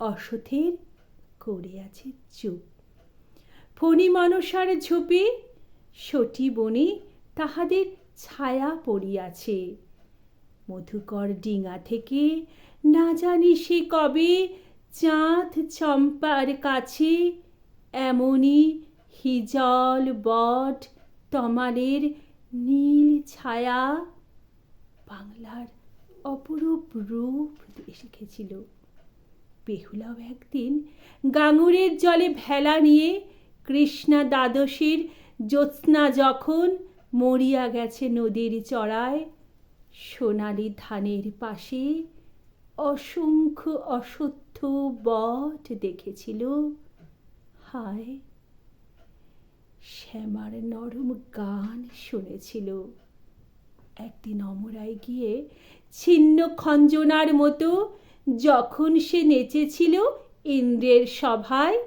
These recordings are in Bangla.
অশ্বথের করে আছে চুপ। ফণি মনসার ঝোপে সটি বনে তাহাদের ছায়া পড়িয়াছে। মধুকর ডিঙা থেকে না জানি সে কবে চাঁদ চম্পার কাছে এমনই হিজল বট তমালের নীল ছায়া বাংলার অপরূপ রূপ শিখেছিল বেহুলাও একদিন। গাঙুরের জলে ভেলা নিয়ে কৃষ্ণা দ্বাদশীর জ্যোৎস্না যখন মরিয়া গেছে নদীর চড়ায়, সোনালি ধানের পাশে অসংখ্য অসত্য বট দেখেছিল। হায়, শ্যামার নরম গান শুনেছিল। একদিন অমরায় গিয়ে ছিন্ন খঞ্জনার মতো যখন সে নেচেছিল ইন্দ্রের সভায়,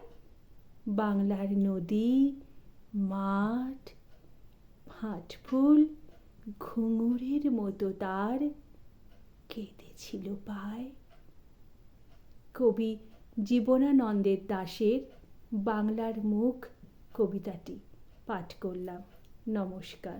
বাংলার নদী, মাঠ হাটফুল ঘুঙুরের মতো তার কেঁদেছিল পায়। কবি জীবনানন্দের দাশের বাংলার মুখ কবিতাটি পাঠ করলাম। নমস্কার।